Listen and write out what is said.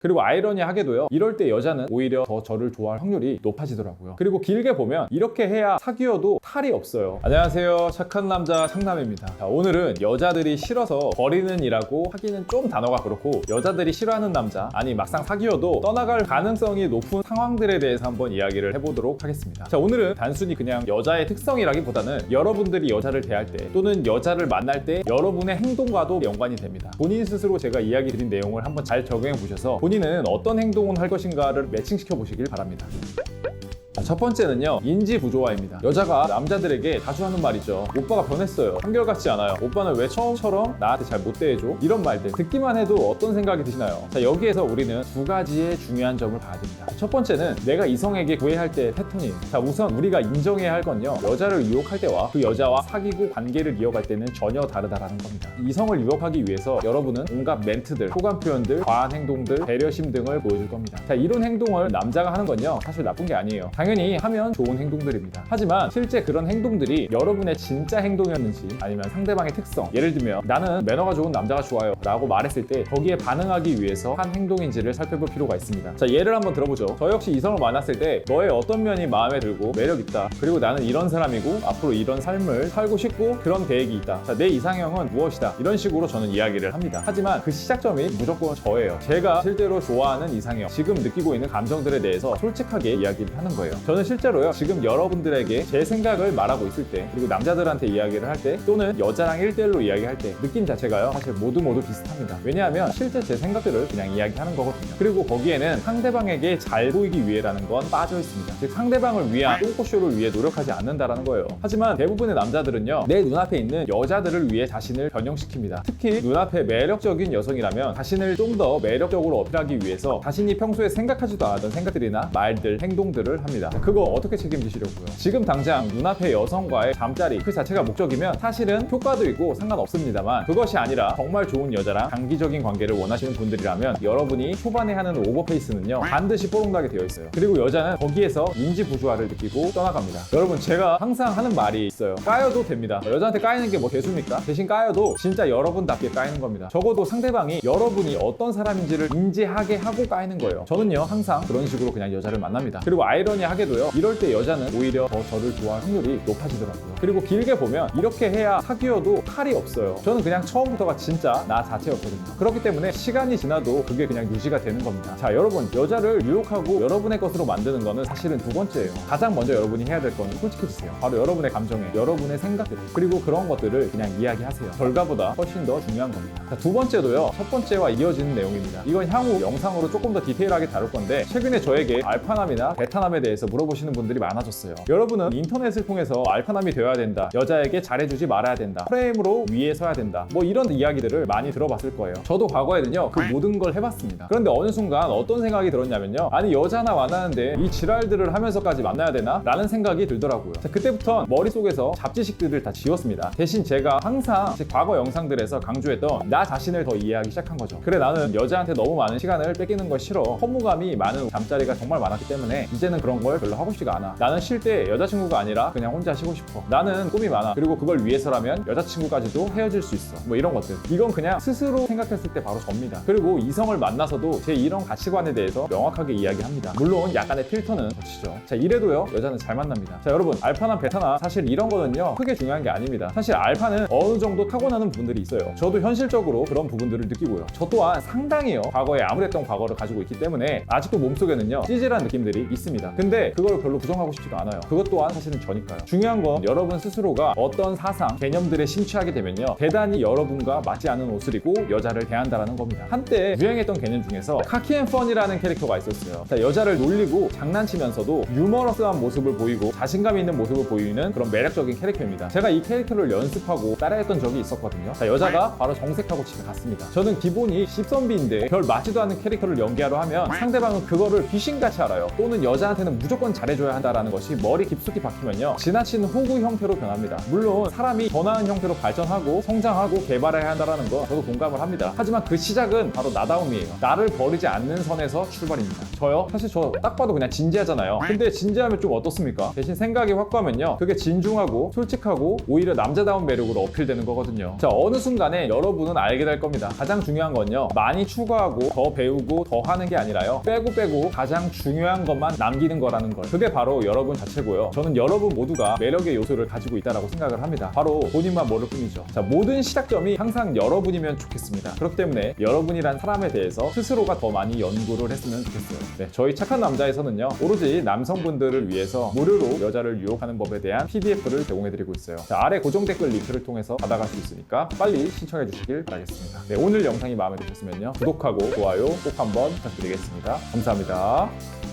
그리고 아이러니하게도요. 이럴 때 여자는 오히려 더 저를 좋아할 확률이 높아지더라고요. 그리고 길게 보면 이렇게 해야 사귀어도 탈이 없어요. 안녕하세요. 착한 남자 상남입니다. 자, 오늘은 여자들이 싫어서 버리는 이라고 하기는 좀 단어가 그렇고 여자들이 싫어하는 남자 아니 막상 사귀어도 떠나갈 가능성이 높은 상황들에 대해서 한번 이야기를 해보도록 하겠습니다. 자 오늘은 단순히 그냥 여자의 특성이라기보다는 여러분들이 여자를 대할 때 또는 여자를 만날 때 여러분의 행동과도 연관이 됩니다. 본인 스스로 제가 이야기 드린 내용을 한번 잘 적용해 보셔서 본인은 어떤 행동을 할 것인가를 매칭시켜 보시길 바랍니다. 자, 첫 번째는요 인지 부조화입니다. 여자가 남자들에게 자주 하는 말이죠. 오빠가 변했어요. 한결같지 않아요. 오빠는 왜 처음처럼 나한테 잘 못 대해줘? 이런 말들. 듣기만 해도 어떤 생각이 드시나요? 자 여기에서 우리는 두 가지의 중요한 점을 봐야 됩니다. 첫 번째는 내가 이성에게 구애할 때 패턴이에요. 자 우선 우리가 인정해야 할 건요. 여자를 유혹할 때와 그 여자와 사귀고 관계를 이어갈 때는 전혀 다르다라는 겁니다. 이성을 유혹하기 위해서 여러분은 온갖 멘트들 호감 표현들 과한 행동들 배려심 등을 보여줄 겁니다. 자 이런 행동을 남자가 하는 건요 사실 나쁜 게 아니에요. 당연히 하면 좋은 행동들입니다. 하지만 실제 그런 행동들이 여러분의 진짜 행동이었는지 아니면 상대방의 특성 예를 들면 나는 매너가 좋은 남자가 좋아요 라고 말했을 때 거기에 반응하기 위해서 한 행동인지를 살펴볼 필요가 있습니다. 자 예를 한번 들어보죠. 저 역시 이성을 만났을 때 너의 어떤 면이 마음에 들고 매력 있다. 그리고 나는 이런 사람이고 앞으로 이런 삶을 살고 싶고 그런 계획이 있다. 자 내 이상형은 무엇이다. 이런 식으로 저는 이야기를 합니다. 하지만 그 시작점이 무조건 저예요. 제가 실제로 좋아하는 이상형 지금 느끼고 있는 감정들에 대해서 솔직하게 이야기를 하는 거예요. 저는 실제로요 지금 여러분들에게 제 생각을 말하고 있을 때 그리고 남자들한테 이야기를 할 때 또는 여자랑 1대1로 이야기할 때 느낌 자체가요 사실 모두 모두 비슷합니다. 왜냐하면 실제 제 생각들을 그냥 이야기하는 거거든요. 그리고 거기에는 상대방에게 잘 보이기 위해라는 건 빠져 있습니다. 즉 상대방을 위한 똥꼬쇼를 위해 노력하지 않는다라는 거예요. 하지만 대부분의 남자들은요 내 눈앞에 있는 여자들을 위해 자신을 변형시킵니다. 특히 눈앞에 매력적인 여성이라면 자신을 좀 더 매력적으로 어필하기 위해서 자신이 평소에 생각하지도 않았던 생각들이나 말들 행동들을 합니다 그거 어떻게 책임지시려고요? 지금 당장 눈앞의 여성과의 잠자리 그 자체가 목적이면 사실은 효과도 있고 상관없습니다만 그것이 아니라 정말 좋은 여자랑 장기적인 관계를 원하시는 분들이라면 여러분이 초반에 하는 오버페이스는요 반드시 뽀록나게 되어 있어요. 그리고 여자는 거기에서 인지 부조화를 느끼고 떠나갑니다. 여러분 제가 항상 하는 말이 있어요. 까여도 됩니다. 여자한테 까이는 게 뭐 개수입니까? 대신 까여도 진짜 여러분답게 까이는 겁니다. 적어도 상대방이 여러분이 어떤 사람인지를 인지하게 하고 까이는 거예요. 저는요 항상 그런 식으로 그냥 여자를 만납니다. 그리고 아이러니 하게도요 이럴 때 여자는 오히려 더 저를 좋아할 확률이 높아지더라고요. 그리고 길게 보면 이렇게 해야 사귀어도 탈이 없어요. 저는 그냥 처음부터가 진짜 나 자체였거든요. 그렇기 때문에 시간이 지나도 그게 그냥 유지가 되는 겁니다. 자, 여러분 여자를 유혹하고 여러분의 것으로 만드는 거는 사실은 두 번째예요. 가장 먼저 여러분이 해야 될 거는 솔직해지세요. 바로 여러분의 감정에 여러분의 생각들 그리고 그런 것들을 그냥 이야기하세요. 결과보다 훨씬 더 중요한 겁니다. 자, 두 번째도요. 첫 번째와 이어지는 내용입니다. 이건 향후 영상으로 조금 더 디테일하게 다룰 건데 최근에 저에게 알파남이나 베타남에 대해서 물어보시는 분들이 많아졌어요. 여러분은 인터넷을 통해서 알파남이 되어야 된다. 여자에게 잘해주지 말아야 된다. 프레임으로 위에 서야 된다. 뭐 이런 이야기들을 많이 들어봤을 거예요. 저도 과거에는요, 그 모든 걸 해봤습니다. 그런데 어느 순간 어떤 생각이 들었냐면요. 아니, 여자 하나 만나는데 이 지랄들을 하면서까지 만나야 되나? 라는 생각이 들더라고요. 자, 그때부터 머릿속에서 잡지식들을 다 지웠습니다. 대신 제가 항상 제 과거 영상들에서 강조했던 나 자신을 더 이해하기 시작한 거죠. 그래, 나는 여자한테 너무 많은 시간을 뺏기는 거 싫어. 허무감이 많은 잠자리가 정말 많았기 때문에 이제는 그런 걸 별로 하고 싶지가 않아. 나는 쉴 때 여자친구가 아니라 그냥 혼자 쉬고 싶어. 나는 꿈이 많아. 그리고 그걸 위해서라면 여자친구까지도 헤어질 수 있어. 뭐 이런 것들. 이건 그냥 스스로 생각했을 때 바로 접니다. 그리고 이성을 만나서도 제 이런 가치관에 대해서 명확하게 이야기합니다. 물론 약간의 필터는 거치죠. 자, 이래도요, 여자는 잘 만납니다. 자, 여러분, 알파나 베타나 사실 이런 거는요, 크게 중요한 게 아닙니다. 사실 알파는 어느 정도 타고나는 부분들이 있어요. 저도 현실적으로 그런 부분들을 느끼고요. 저 또한 상당히요, 과거에 암울했던 과거를 가지고 있기 때문에 아직도 몸속에는요, 찌질한 느낌들이 있습니다. 근데 그걸 별로 부정하고 싶지가 않아요. 그것 또한 사실은 저니까요. 중요한 건 여러분 스스로가 어떤 사상, 개념들에 심취하게 되면요. 대단히 여러분과 맞지 않은 옷을 입고 여자를 대한다라는 겁니다. 한때 유행했던 개념 중에서 카키앤 펀이라는 캐릭터가 있었어요. 자, 여자를 놀리고 장난치면서도 유머러스한 모습을 보이고 자신감 있는 모습을 보이는 그런 매력적인 캐릭터입니다. 제가 이 캐릭터를 연습하고 따라했던 적이 있었거든요. 자, 여자가 바로 정색하고 집에 갔습니다. 저는 기본이 십선비인데 별 맞지도 않는 캐릭터를 연기하려 하면 상대방은 그거를 귀신같이 알아요. 또는 여자한테는 무조건 무조건 잘해줘야 한다라는 것이 머리 깊숙이 박히면요 지나친 호구 형태로 변합니다. 물론 사람이 더 나은 형태로 발전하고 성장하고 개발해야 한다라는 거 저도 공감을 합니다. 하지만 그 시작은 바로 나다움이에요. 나를 버리지 않는 선에서 출발입니다. 저요? 사실 저 딱 봐도 그냥 진지하잖아요. 근데 진지하면 좀 어떻습니까? 대신 생각이 확고하면요 그게 진중하고 솔직하고 오히려 남자다운 매력으로 어필되는 거거든요. 자 어느 순간에 여러분은 알게 될 겁니다. 가장 중요한 건요 많이 추구하고 더 배우고 더 하는 게 아니라요 빼고 빼고 가장 중요한 것만 남기는 거 라는 걸 그게 바로 여러분 자체고요. 저는 여러분 모두가 매력의 요소를 가지고 있다라고 생각을 합니다. 바로 본인만 모를 뿐이죠. 자 모든 시작점이 항상 여러분이면 좋겠습니다. 그렇기 때문에 여러분이란 사람에 대해서 스스로가 더 많이 연구를 했으면 좋겠어요. 네, 저희 착한 남자에서는요 오로지 남성분들을 위해서 무료로 여자를 유혹하는 법에 대한 PDF를 제공해드리고 있어요. 자, 아래 고정 댓글 링크를 통해서 받아갈 수 있으니까 빨리 신청해 주시길 바라겠습니다. 네, 오늘 영상이 마음에 드셨으면요 구독하고 좋아요 꼭 한번 부탁드리겠습니다. 감사합니다.